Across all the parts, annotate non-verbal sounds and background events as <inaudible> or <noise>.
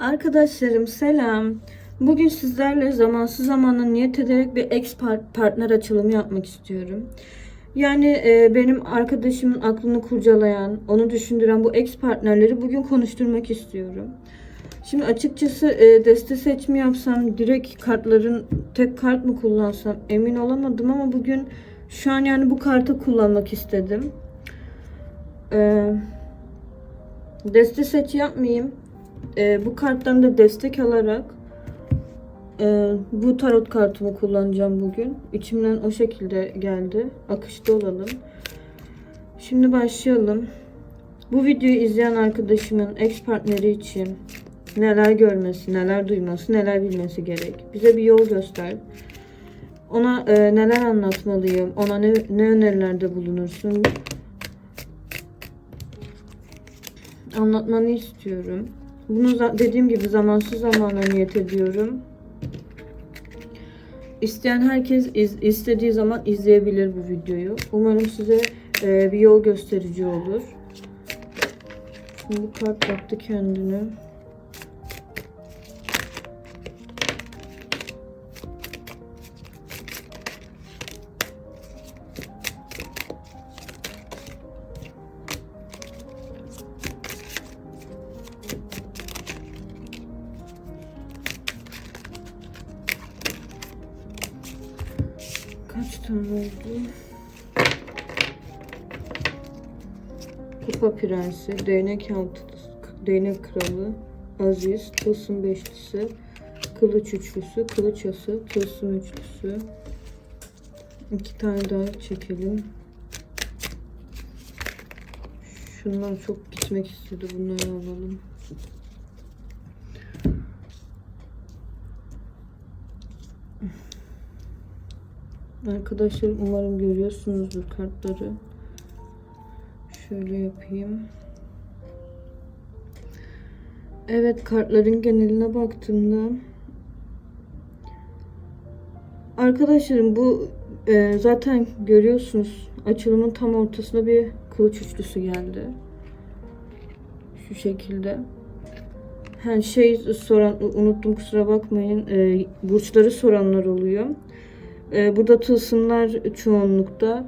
Arkadaşlarım selam. Bugün sizlerle zamansız zamanda niyet ederek bir ex par- partner açılımı yapmak istiyorum. Yani e, benim arkadaşımın aklını kurcalayan, onu düşündüren bu ex partnerleri bugün konuşturmak istiyorum. Şimdi açıkçası e, deste seçimi yapsam, direkt kartların tek kart mı kullansam emin olamadım ama bugün şu an yani bu kartı kullanmak istedim. E, deste seç yapmayayım. E, bu karttan da destek alarak e, bu tarot kartımı kullanacağım bugün. İçimden o şekilde geldi. Akışta olalım. Şimdi başlayalım. Bu videoyu izleyen arkadaşımın ex partneri için neler görmesi, neler duyması, neler bilmesi gerek. Bize bir yol göster. Ona e, neler anlatmalıyım, ona ne, ne önerilerde bulunursun. Anlatmanı istiyorum. Bunu dediğim gibi zamansız zamana niyet ediyorum. İsteyen herkes iz- istediği zaman izleyebilir bu videoyu. Umarım size e, bir yol gösterici olur. Şimdi bu kart baktı kendine. Tane oldu? Kupa Prensi, Değnek Altısı, Değnek Kralı, Aziz, Tılsım Beşlisi, Kılıç Üçlüsü, Kılıç Ası, Tılsım Üçlüsü. İki tane daha çekelim. Şunlar çok gitmek istedi. Bunları alalım. Arkadaşlar umarım görüyorsunuzdur kartları. Şöyle yapayım. Evet kartların geneline baktığımda Arkadaşlarım bu e, zaten görüyorsunuz açılımın tam ortasına bir kılıç üçlüsü geldi. Şu şekilde. Her şey soran unuttum kusura bakmayın. E, burçları soranlar oluyor. Ee, burada tılsımlar çoğunlukta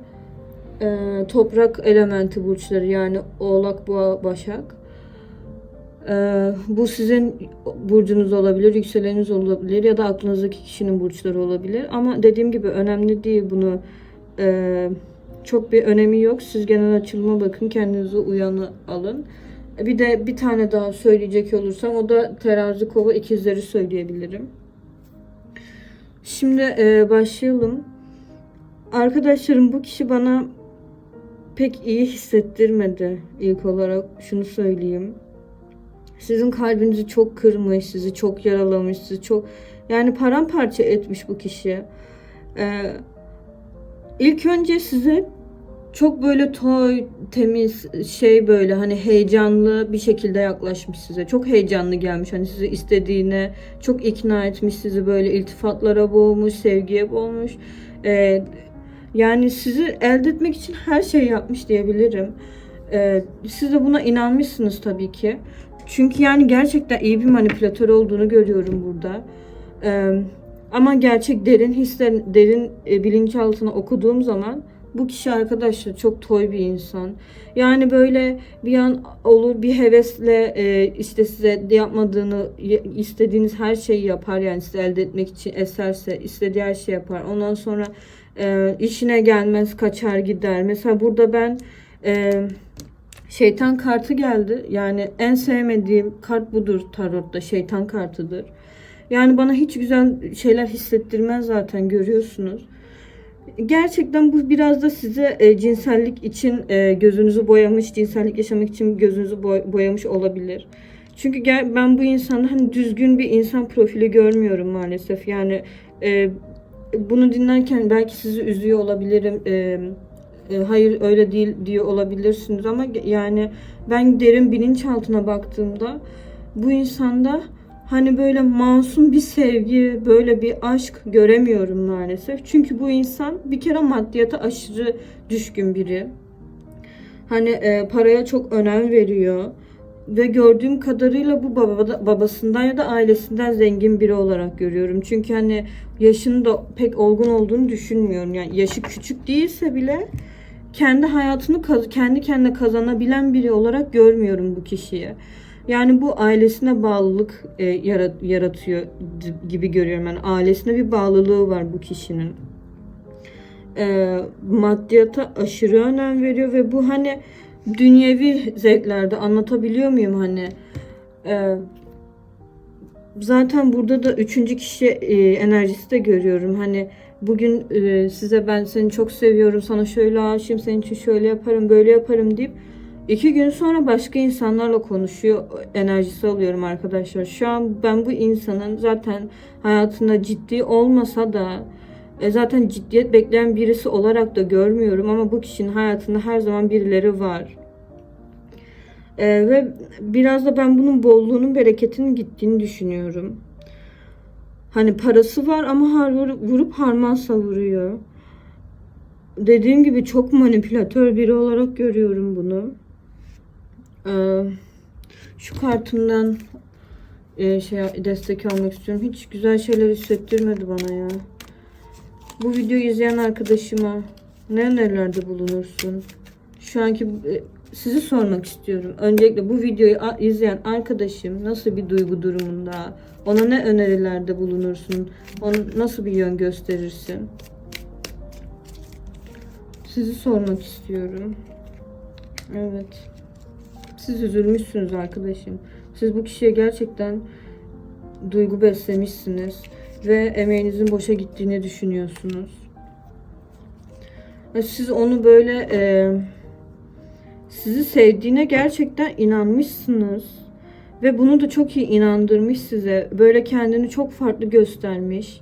Ee, toprak elementi burçları yani Oğlak, Boğa, Başak. Ee, bu sizin burcunuz olabilir, yükseleniniz olabilir ya da aklınızdaki kişinin burçları olabilir. Ama dediğim gibi önemli değil bunu. Çok bir önemi yok. Siz genel açılıma bakın, kendinize uyanı alın. Bir de bir tane daha söyleyecek olursam o da terazi kova ikizleri söyleyebilirim. Şimdi e, başlayalım. Arkadaşlarım bu kişi bana pek iyi hissettirmedi ilk olarak şunu söyleyeyim. Sizin kalbinizi çok kırmış, sizi çok yaralamış, sizi çok yani paramparça etmiş bu kişi. Ee, ilk önce size çok böyle toy, temiz, şey böyle hani heyecanlı bir şekilde yaklaşmış size. Çok heyecanlı gelmiş. Hani sizi istediğine çok ikna etmiş sizi böyle iltifatlara boğmuş, sevgiye boğmuş. Ee, yani sizi elde etmek için her şey yapmış diyebilirim. Ee, siz de buna inanmışsınız tabii ki. Çünkü yani gerçekten iyi bir manipülatör olduğunu görüyorum burada. Ee, ama gerçek derin hisler, derin e, bilinçaltını okuduğum zaman bu kişi arkadaşlar çok toy bir insan. Yani böyle bir an olur bir hevesle e, işte size yapmadığını istediğiniz her şeyi yapar yani sizi elde etmek için eserse istediği her şeyi yapar. Ondan sonra e, işine gelmez kaçar gider. Mesela burada ben e, şeytan kartı geldi. Yani en sevmediğim kart budur tarotta şeytan kartıdır. Yani bana hiç güzel şeyler hissettirmez zaten görüyorsunuz. Gerçekten bu biraz da size e, cinsellik için e, gözünüzü boyamış, cinsellik yaşamak için gözünüzü boy- boyamış olabilir. Çünkü gel, ben bu insanda hani düzgün bir insan profili görmüyorum maalesef. Yani e, bunu dinlerken belki sizi üzüyor olabilirim. E, e, hayır öyle değil diyor olabilirsiniz ama yani ben derin bilinçaltına baktığımda bu insanda hani böyle masum bir sevgi, böyle bir aşk göremiyorum maalesef. Çünkü bu insan bir kere maddiyata aşırı düşkün biri. Hani e, paraya çok önem veriyor. ve gördüğüm kadarıyla bu baba, babasından ya da ailesinden zengin biri olarak görüyorum. Çünkü hani yaşının da pek olgun olduğunu düşünmüyorum. Yani yaşı küçük değilse bile kendi hayatını kendi kendine kazanabilen biri olarak görmüyorum bu kişiyi. Yani bu ailesine bağlılık e, yarat- yaratıyor gibi görüyorum. Yani ailesine bir bağlılığı var bu kişinin. E, maddiyata aşırı önem veriyor ve bu hani dünyevi zevklerde anlatabiliyor muyum hani? E, zaten burada da üçüncü kişi e, enerjisi de görüyorum. Hani bugün e, size ben seni çok seviyorum, sana şöyle aşığım, senin için şöyle yaparım, böyle yaparım deyip iki gün sonra başka insanlarla konuşuyor enerjisi alıyorum arkadaşlar. Şu an ben bu insanın zaten hayatında ciddi olmasa da e, zaten ciddiyet bekleyen birisi olarak da görmüyorum ama bu kişinin hayatında her zaman birileri var. E, ve biraz da ben bunun bolluğunun bereketinin gittiğini düşünüyorum. Hani parası var ama har vurup harman savuruyor. Dediğim gibi çok manipülatör biri olarak görüyorum bunu. Ee, şu kartımdan e, şey destek almak istiyorum. Hiç güzel şeyler hissettirmedi bana ya. Bu videoyu izleyen arkadaşıma ne önerilerde bulunursun? Şu anki e, sizi sormak istiyorum. Öncelikle bu videoyu izleyen arkadaşım nasıl bir duygu durumunda? Ona ne önerilerde bulunursun? Ona nasıl bir yön gösterirsin? Sizi sormak istiyorum. Evet. Siz üzülmüşsünüz arkadaşım. Siz bu kişiye gerçekten duygu beslemişsiniz ve emeğinizin boşa gittiğini düşünüyorsunuz. Siz onu böyle e, sizi sevdiğine gerçekten inanmışsınız ve bunu da çok iyi inandırmış size. Böyle kendini çok farklı göstermiş.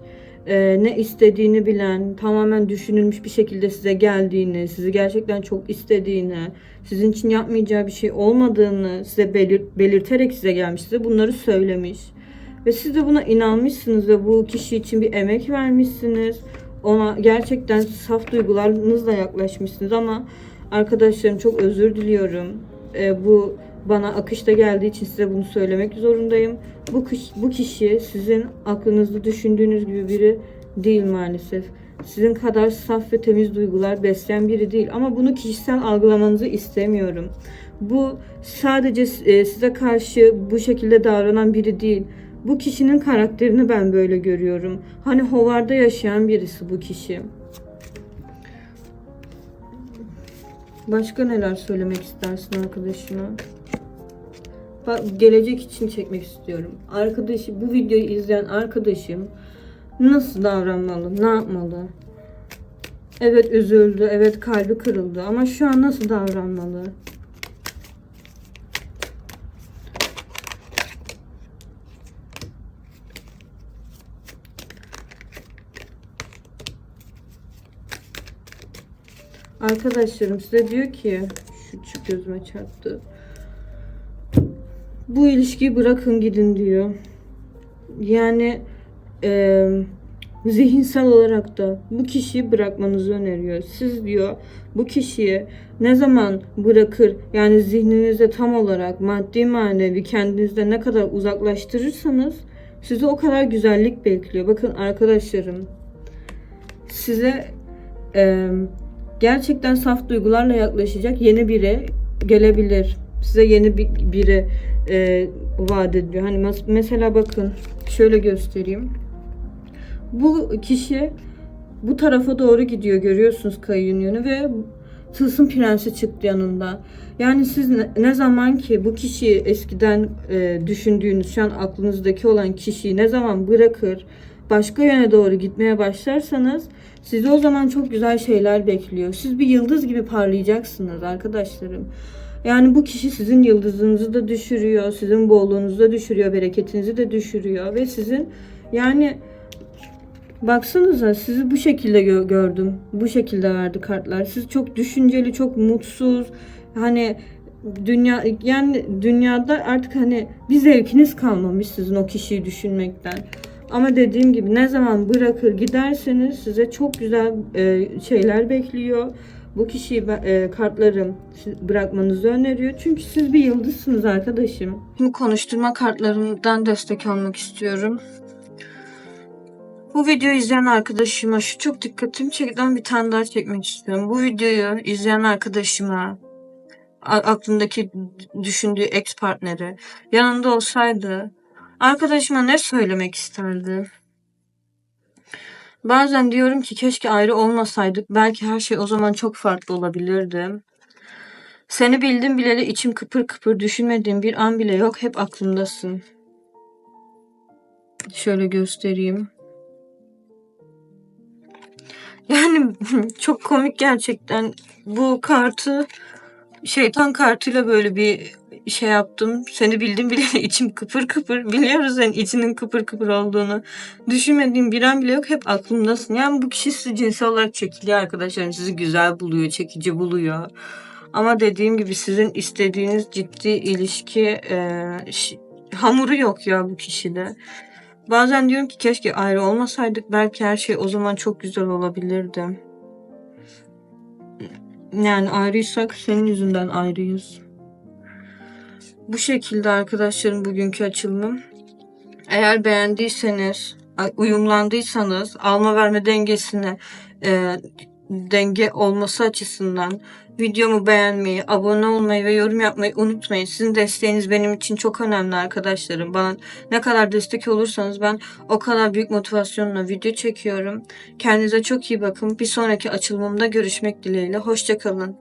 E, ne istediğini bilen, tamamen düşünülmüş bir şekilde size geldiğini, sizi gerçekten çok istediğini, sizin için yapmayacağı bir şey olmadığını size belir- belirterek size gelmiş, size bunları söylemiş. Ve siz de buna inanmışsınız ve bu kişi için bir emek vermişsiniz. Ona gerçekten saf duygularınızla yaklaşmışsınız ama arkadaşlarım çok özür diliyorum. Ee, bu bana akışta geldiği için size bunu söylemek zorundayım. Bu kişi, bu kişi sizin aklınızda düşündüğünüz gibi biri değil maalesef. Sizin kadar saf ve temiz duygular besleyen biri değil ama bunu kişisel algılamanızı istemiyorum. Bu sadece e, size karşı bu şekilde davranan biri değil. Bu kişinin karakterini ben böyle görüyorum. Hani hovarda yaşayan birisi bu kişi. Başka neler söylemek istersin arkadaşına? Gelecek için çekmek istiyorum. Arkadaşı bu videoyu izleyen arkadaşım nasıl davranmalı? Ne yapmalı? Evet üzüldü, evet kalbi kırıldı ama şu an nasıl davranmalı? Arkadaşlarım size diyor ki şu gözüme çarptı. Bu ilişkiyi bırakın gidin diyor. Yani e, zihinsel olarak da bu kişiyi bırakmanızı öneriyor. Siz diyor bu kişiyi ne zaman bırakır yani zihninizde tam olarak maddi manevi kendinizde ne kadar uzaklaştırırsanız sizi o kadar güzellik bekliyor. Bakın arkadaşlarım size e, gerçekten saf duygularla yaklaşacak yeni biri gelebilir. Size yeni bir, biri e, vaat ediyor. Hani mes- mesela bakın şöyle göstereyim. Bu kişi bu tarafa doğru gidiyor görüyorsunuz kayığın yönü ve tılsım prensi çıktı yanında. Yani siz ne, ne zaman ki bu kişiyi eskiden e, düşündüğünüz şu an aklınızdaki olan kişiyi ne zaman bırakır başka yöne doğru gitmeye başlarsanız sizi o zaman çok güzel şeyler bekliyor. Siz bir yıldız gibi parlayacaksınız arkadaşlarım. Yani bu kişi sizin yıldızınızı da düşürüyor, sizin bolluğunuzu da düşürüyor, bereketinizi de düşürüyor ve sizin yani baksanıza sizi bu şekilde gö- gördüm. Bu şekilde verdi kartlar. Siz çok düşünceli, çok mutsuz. Hani dünya yani dünyada artık hani bir zevkiniz kalmamış sizin o kişiyi düşünmekten. Ama dediğim gibi ne zaman bırakır giderseniz size çok güzel e, şeyler bekliyor. Bu kişiyi e, kartlarım bırakmanızı öneriyor. Çünkü siz bir yıldızsınız arkadaşım. Şimdi konuşturma kartlarımdan destek almak istiyorum. Bu videoyu izleyen arkadaşıma şu çok dikkatimi çekten bir tane daha çekmek istiyorum. Bu videoyu izleyen arkadaşıma aklındaki düşündüğü ex partneri yanında olsaydı arkadaşıma ne söylemek isterdi? Bazen diyorum ki keşke ayrı olmasaydık. Belki her şey o zaman çok farklı olabilirdi. Seni bildim bileli içim kıpır kıpır düşünmediğim bir an bile yok. Hep aklımdasın. Şöyle göstereyim. Yani <laughs> çok komik gerçekten. Bu kartı şeytan kartıyla böyle bir şey yaptım. Seni bildim bile <laughs> içim kıpır kıpır. Biliyoruz senin içinin kıpır kıpır olduğunu. Düşünmediğim bir an bile yok. Hep aklımdasın. Yani bu kişi sizi cinsel olarak çekiliyor arkadaşlar. Sizi güzel buluyor, çekici buluyor. Ama dediğim gibi sizin istediğiniz ciddi ilişki e, hamuru yok ya bu kişide. Bazen diyorum ki keşke ayrı olmasaydık. Belki her şey o zaman çok güzel olabilirdi. Yani ayrıysak senin yüzünden ayrıyız. Bu şekilde arkadaşlarım bugünkü açılımım. Eğer beğendiyseniz, uyumlandıysanız alma verme dengesine e, denge olması açısından videomu beğenmeyi, abone olmayı ve yorum yapmayı unutmayın. Sizin desteğiniz benim için çok önemli arkadaşlarım. Bana ne kadar destek olursanız ben o kadar büyük motivasyonla video çekiyorum. Kendinize çok iyi bakın. Bir sonraki açılımımda görüşmek dileğiyle. Hoşçakalın.